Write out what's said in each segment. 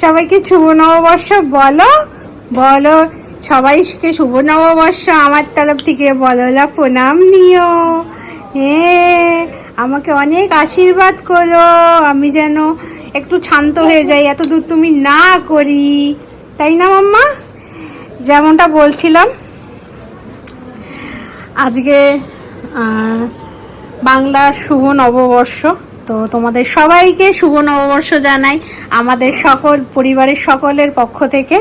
সবাইকে শুভ নববর্ষ। বলো বলো, সবাইকে শুভ নববর্ষ আমার তরফ থেকে। বললা প্রণাম নিও। হ্যাঁ আমাকে অনেক আশীর্বাদ করো। আমি যেন একটু শান্ত হয়ে যাই, এত দূর তুমি না করি। তাই না, মাম্মা? যেমনটা বলছিলাম, আজকে বাংলার শুভ নববর্ষ। তো তোমাদের সবাইকে শুভ নববর্ষ জানাই। আমাদের সকল, পরিবারের সকলের পক্ষ থেকে।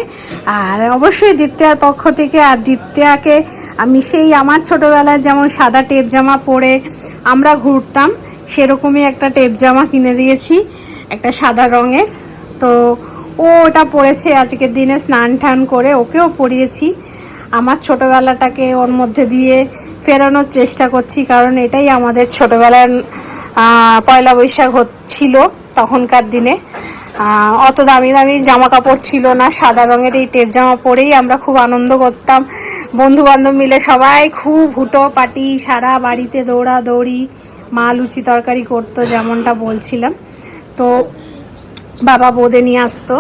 আর অবশ্যই দ্বিতীয়ার পক্ষ থেকে আর দ্বিতীয়াকে আমি সেই আমার ছোটোবেলায় যেমন সাদা টেপ জামা পরে আমরা ঘুরতাম, সেরকমই একটা টেপ জামা কিনে দিয়েছি, একটা সাদা রঙের। তো ও ওটা পরেছে, আজকের দিনে স্নান টান করে ওকেও পরিয়েছি। আমার ছোটোবেলাটাকে ওর মধ্যে দিয়ে ফেরানোর চেষ্টা করছি, কারণ এটাই আমাদের ছোটবেলার পয়লা বৈশাখ হচ্ছিল তখনকার দিনে। অত দামি দামি জামা কাপড় ছিল না, সাদা রঙের এই টেপ জামা পরেই আমরা খুব আনন্দ করতাম। বন্ধু বান্ধব মিলে সবাই খুব হুটো পাটি, সারা বাড়িতে দৌড়া দৌড়ি মা লুচি তরকারি করতো যেমনটা বলছিলাম। তো বাবা বোঁদে নিয়ে আসতো।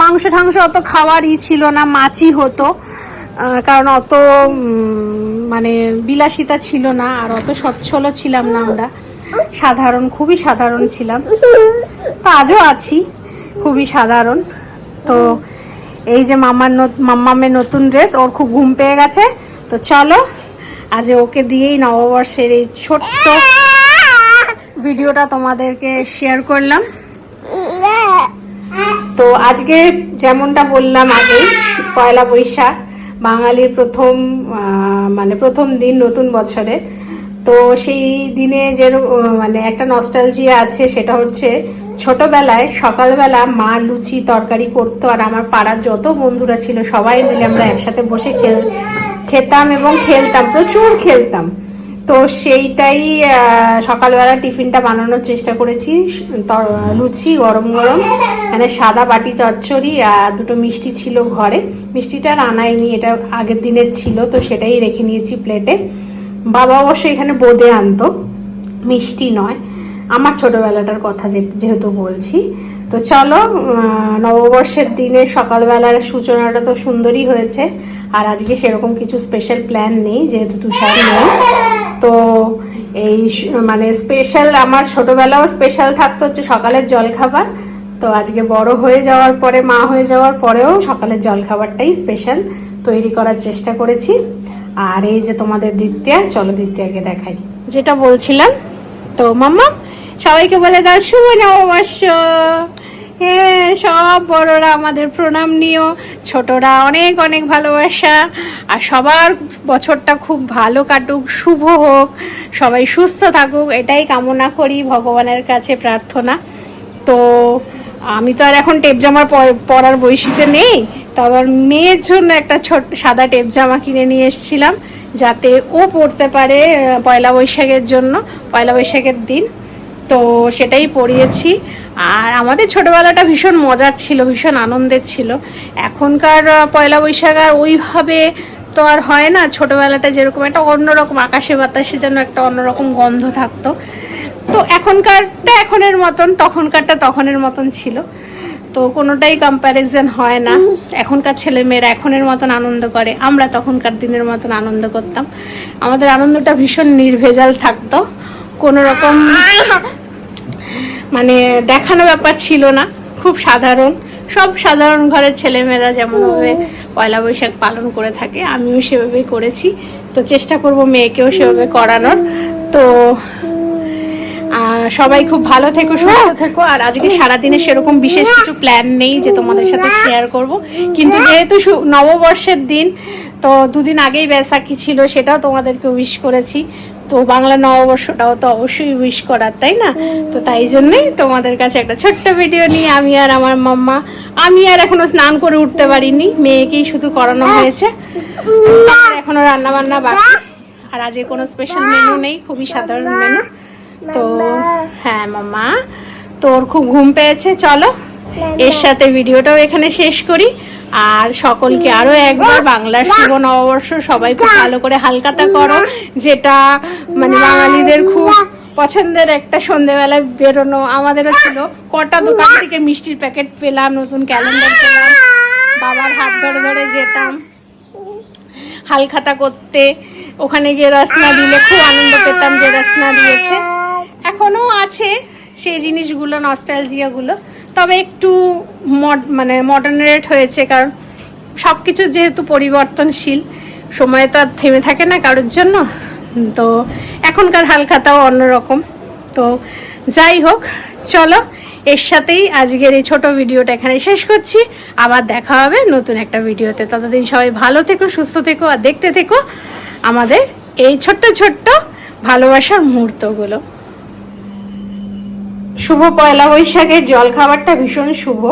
মাংস ঠাংস অত খাওয়ারই ছিল না, মাছই হতো। কারণ অত মানে বিলাসিতা ছিল না, আর অত সচ্ছলও ছিলাম না আমরা। সাধারণ, খুবই সাধারণ ছিলাম। তো আজও আছি, খুবই সাধারণ। তো এই যে মামার মাম্মামের নতুন ড্রেস, ওর খুব ঘুম পেয়ে গেছে। তো চলো, আজ ওকে দিয়েই নববর্ষের এই ছোট্ট ভিডিওটা তোমাদেরকে শেয়ার করলাম। তো আজকে যেমনটা বললাম আগে পয়লা বৈশাখ, বাঙালির প্রথম মানে প্রথম দিন নতুন বছরে। তো সেই দিনে যে মানে একটা নস্টালজিয়া আছে, সেটা হচ্ছে ছোটবেলায় সকালবেলা মা লুচি তরকারি করতো আর আমার পাড়ার যত বন্ধুরা ছিল সবাই মিলে আমরা একসাথে বসে খেল, খেতাম এবং খেলতাম, প্রচুর খেলতাম। তো সেইটাই সকালবেলা টিফিনটা বানানোর চেষ্টা করেছি লুচি গরম গরম মানে সাদা বাটি চচ্চড়ি আর দুটো মিষ্টি ছিল ঘরে। মিষ্টিটা আর আনাইনি, এটা আগের দিনের ছিল, তো সেটাই রেখে নিয়েছি প্লেটে বাবা অবশ্য এখানে বোঁদে আনতো, মিষ্টি নয়। আমার ছোটবেলাটার কথা যেহেতু বলছি। তো চলো নববর্ষের দিনে সকালবেলার সূচনাটা তো সুন্দরই হয়েছে, আর আজকে সেরকম কিছু স্পেশাল প্ল্যান নেই, যেহেতু তুষার নেই। তো এই মানে স্পেশাল আমার ছোটবেলাও স্পেশাল থাকতো হচ্ছে সকালের জলখাবার। তো আজকে বড় হয়ে যাওয়ার পরে, মা হয়ে যাওয়ার পরেও সকালের জলখাবারটাই স্পেশাল তৈরি করার চেষ্টা করেছি। আর এই যে তোমাদের দ্বিতীয়, চলো দ্বিতীয়কে দেখাই। যেটা বলছিলাম, তো মাম্মা, সবাইকে বলে দাও, শুভ নববর্ষ। হ্যাঁ সব বড়রা আমাদের প্রণাম নিও। ছোটরা অনেক অনেক ভালোবাসা। আর সবার বছরটা খুব ভালো কাটুক, শুভ হোক। সবাই সুস্থ থাকুক, এটাই কামনা করি, ভগবানের কাছে প্রার্থনা। তো আমি তো আর এখন টেপ জামা প- পরার বয়সীতে নেই। তো আবার মেয়ের জন্য একটা ছোট সাদা টেপ জামা কিনে নিয়ে এসেছিলাম, যাতে ও পরতে পারে পয়লা বৈশাখের জন্য, পয়লা বৈশাখের দিন। তো সেটাই পরিয়েছি। আর আমাদের ছোটবেলাটা ভীষণ মজার ছিল, ভীষণ আনন্দের ছিল। এখনকার পয়লা বৈশাখ আর ওইভাবে তো আর হয় না, ছোটবেলাটা যেরকম একটা অন্যরকম, আকাশে বাতাসে যেন একটা অন্যরকম গন্ধ থাকতো। তো এখনকারটা এখনের মতন, তখনকারটা তখনের মতন ছিল। তো কোনোটাই কম্প্যারিজন হয় না। এখনকার ছেলে মেয়েরা এখনের মতন আনন্দ করে। আমরা তখনকার দিনের মতন আনন্দ করতাম। আমাদের আনন্দটা ভীষণ নির্ভেজাল থাকতো। কোনো রকম মানে দেখানো ব্যাপার ছিল না। খুব সাধারণ। সব সাধারণ ঘরের ছেলেমেয়েরা যেমনভাবে পয়লা বৈশাখ পালন করে থাকে, আমিও সেভাবেই করেছি। তো চেষ্টা করব মেয়েকেও সেভাবে করানোর। তো সবাই খুব ভালো থেকো সুস্থ থেকো। আর আজকে সারাদিনে সেরকম বিশেষ কিছু প্ল্যান নেই যে তোমাদের সাথে শেয়ার করব। কিন্তু যেহেতু নববর্ষের দিন তো দুদিন আগেই ব্যাসাখী ছিল সেটাও তোমাদেরকে উইশ করেছি। তো বাংলা নববর্ষটাও তো অবশ্যই উইশ করার তাই না? তো তাই জন্যই তোমাদের কাছে একটা ছোট্ট ভিডিও নিয়ে আমি আর আমার মাম্মা আমি আর এখনও স্নান করে উঠতে পারিনি মেয়েকেই শুধু করানো হয়েছে। আর এখনও রান্না বান্না বাকি আর আজকে কোনো স্পেশাল মেনু নেই খুবই সাধারণ মেনু তো হ্যাঁ মামা তোর খুব ঘুম পেয়েছে চলো। এর সাথে ভিডিওটাও এখানে শেষ করি। আর সকলকে আরও একবার বাংলার শুভ নববর্ষ সবাই খুব ভালো করে হালকাতা করো। যেটা মানে বাঙালিদের খুব পছন্দের একটা সন্ধেবেলায় বেরোনো আমাদেরও ছিল। কটা দোকান থেকে মিষ্টির প্যাকেট পেলাম নতুন ক্যালেন্ডার পেলাম। বাবার হাত ধরে ধরে যেতাম। হালখাতা করতে। ওখানে গিয়ে রসনা দিলে খুব আনন্দ পেতাম যে রসনা দিয়েছে। এখনও আছে সেই জিনিসগুলো নস্টালজিয়াগুলো তবে একটু মড মানে মডার্নারেট হয়েছে, কারণ সব কিছু যেহেতু পরিবর্তনশীল, সময় তো আর থেমে থাকে না কারোর জন্য। তো এখনকার হালখাতাও অন্যরকম। তো যাই হোক, চলো, এর সাথেই আজকের এই ছোট ভিডিওটা এখানে শেষ করছি। আবার দেখা হবে নতুন একটা ভিডিওতে। ততদিন সবাই ভালো থেকো, সুস্থ থেকো, আর দেখতে থেকো আমাদের এই ছোট্ট ছোট্ট ভালোবাসার মুহূর্তগুলো। শুভ পয়লা বৈশাখের জলখাবারটা ভীষণ শুভ।